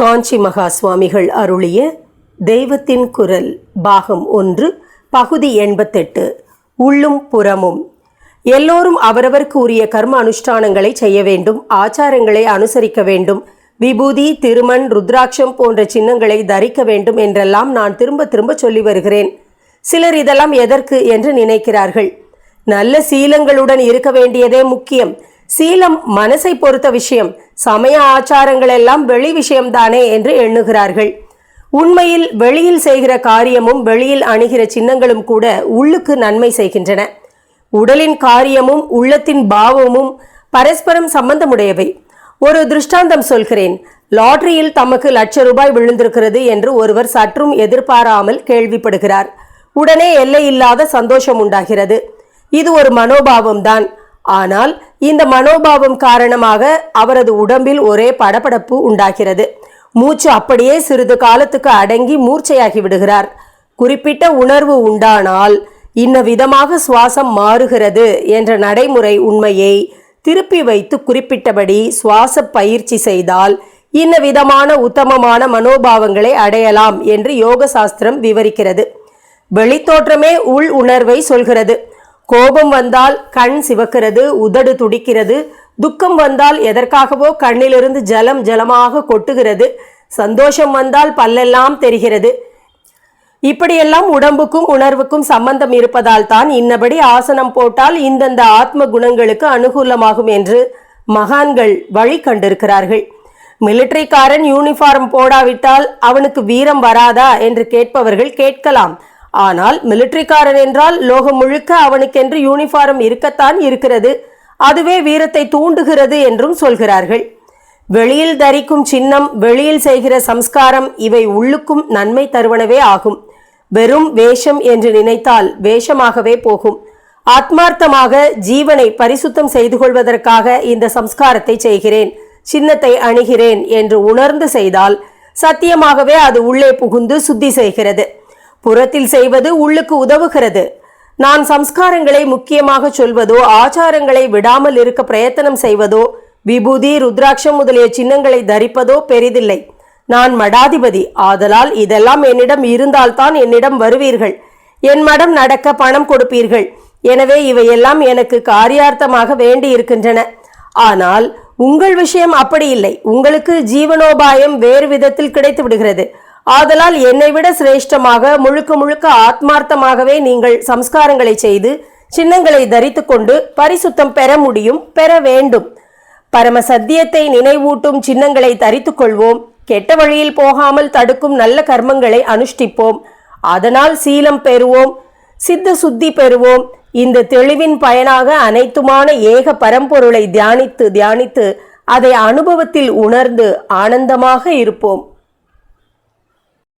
காஞ்சி மகா சுவாமிகள் அருளிய தெய்வத்தின் குரல் பாகம் ஒன்று பகுதி எண்பத்தெட்டு உள்ளும் புறமும். எல்லோரும் அவரவருக்கு உரிய கர்ம அனுஷ்டானங்களை செய்ய வேண்டும் ஆச்சாரங்களை அனுசரிக்க வேண்டும் விபூதி திருமண் ருத்ராட்சம் போன்ற சின்னங்களை தரிக்க வேண்டும் என்றெல்லாம் நான் திரும்ப திரும்ப சொல்லி வருகிறேன். சிலர் இதெல்லாம் எதற்கு என்று நினைக்கிறார்கள். நல்ல சீலங்களுடன் இருக்க வேண்டியதே முக்கியம். சீலம் மனசை பொறுத்த விஷயம். சமய ஆச்சாரங்கள் எல்லாம் வெளி விஷயம்தானே என்று எண்ணுகிறார்கள். உண்மையில் வெளியில் செய்கிற காரியமும் வெளியில் அணுகிற சின்னங்களும் கூட உள்ளுக்கு நன்மை செய்கின்றன. உடலின் காரியமும் உள்ளத்தின் பாவமும் பரஸ்பரம் சம்பந்தமுடையவை. ஒரு திருஷ்டாந்தம் சொல்கிறேன். லாட்டரியில் தமக்கு லட்ச ரூபாய் விழுந்திருக்கிறது என்று ஒருவர் சற்றும் எதிர்பாராமல் கேள்விப்படுகிறார். உடனே எல்லையில்லாத சந்தோஷம் உண்டாகிறது. இது ஒரு மனோபாவம் தான் ஆனால் இந்த மனோபாவம் காரணமாக அவரது உடம்பில் ஒரே படபடப்பு உண்டாகிறது. மூச்சு அப்படியே சிறிது காலத்துக்கு அடங்கி மூர்ச்சையாகி விடுகிறார். குறிப்பிட்ட உணர்வு உண்டானால் இன்ன விதமாக சுவாசம் மாறுகிறது என்ற நடைமுறை உண்மையை திருப்பி வைத்து குறிப்பிட்டபடி சுவாச பயிற்சி செய்தால் இன்ன விதமான உத்தமமான மனோபாவங்களை அடையலாம் என்று யோக சாஸ்திரம் விவரிக்கிறது. வெளித்தோற்றமே உள் உணர்வை சொல்கிறது. கோபம் வந்தால் கண் சிவக்கிறது உதடு துடிக்கிறது. துக்கம் வந்தால் எதற்காகவோ கண்ணிலிருந்து ஜலம் ஜலமாக கொட்டுகிறது. சந்தோஷம் வந்தால் பல்லெல்லாம் தெரிகிறது. இப்படியெல்லாம் உடம்புக்கும் உணர்வுக்கும் சம்பந்தம் இருப்பதால் தான் இன்னபடி ஆசனம் போட்டால் இந்தந்த ஆத்ம குணங்களுக்கு அனுகூலமாகும் என்று மகான்கள் வழி கண்டிருக்கிறார்கள். மிலிட்டரிக்காரன் யூனிஃபார்ம் போடாவிட்டால் அவனுக்கு வீரம் வராதா என்று கேட்பவர்கள் கேட்கலாம். ஆனால் மிலிட்டரிக்காரன் என்றால் லோகம் முழுக்க அவனுக்கென்று யூனிஃபார்ம் இருக்கத்தான் இருக்கிறது. அதுவே வீரத்தை தூண்டுகிறது என்றும் சொல்கிறார்கள். வெளியில் தரிக்கும் சின்னம் வெளியில் செய்கிற சம்ஸ்காரம் இவை உள்ளுக்கும் நன்மை தருவனவே ஆகும். வெறும் வேஷம் என்று நினைத்தால் வேஷமாகவே போகும். ஆத்மார்த்தமாக ஜீவனை பரிசுத்தம் செய்து கொள்வதற்காக இந்த சம்ஸ்காரத்தை செய்கிறேன். சின்னத்தை அணுகிறேன் என்று உணர்ந்து செய்தால் சத்தியமாகவே அது உள்ளே புகுந்து சுத்தி செய்கிறது. புறத்தில் செய்வது உள்ளுக்கு உதவுகிறது. நான் சம்ஸ்காரங்களை முக்கியமாக சொல்வதோ ஆச்சாரங்களை விடாமல் இருக்க பிரயத்தனம் செய்வதோ விபூதி ருத்ராட்சம் முதலிய சின்னங்களை தரிப்பதோ பெரிதில்லை. நான் மடாதிபதி. ஆதலால் இதெல்லாம் என்னிடம் இருந்தால்தான் என்னிடம் வருவீர்கள். என் மடம் நடக்க பணம் கொடுப்பீர்கள். எனவே இவையெல்லாம் எனக்கு காரியார்த்தமாக வேண்டி இருக்கின்றன ஆனால் உங்கள் விஷயம் அப்படி இல்லை. உங்களுக்கு ஜீவனோபாயம் வேறு விதத்தில் கிடைத்து விடுகிறது ஆதலால் என்னை விட சிரேஷ்டமாக முழுக்க முழுக்க ஆத்மார்த்தமாகவே நீங்கள் சம்ஸ்காரங்களை செய்து சின்னங்களை தரித்து கொண்டு பரிசுத்தம் பெற முடியும் பெற வேண்டும். பரம சத்தியத்தை நினைவூட்டும் சின்னங்களை தரித்துக் கொள்வோம். கெட்ட வழியில் போகாமல் தடுக்கும் நல்ல கர்மங்களை அனுஷ்டிப்போம். அதனால் சீலம் பெறுவோம் சித்த சுத்தி பெறுவோம். இந்த தெளிவின் பயனாக அனைத்துமான ஏக பரம்பொருளை தியானித்து தியானித்து அதை அனுபவத்தில் உணர்ந்து ஆனந்தமாக இருப்போம்.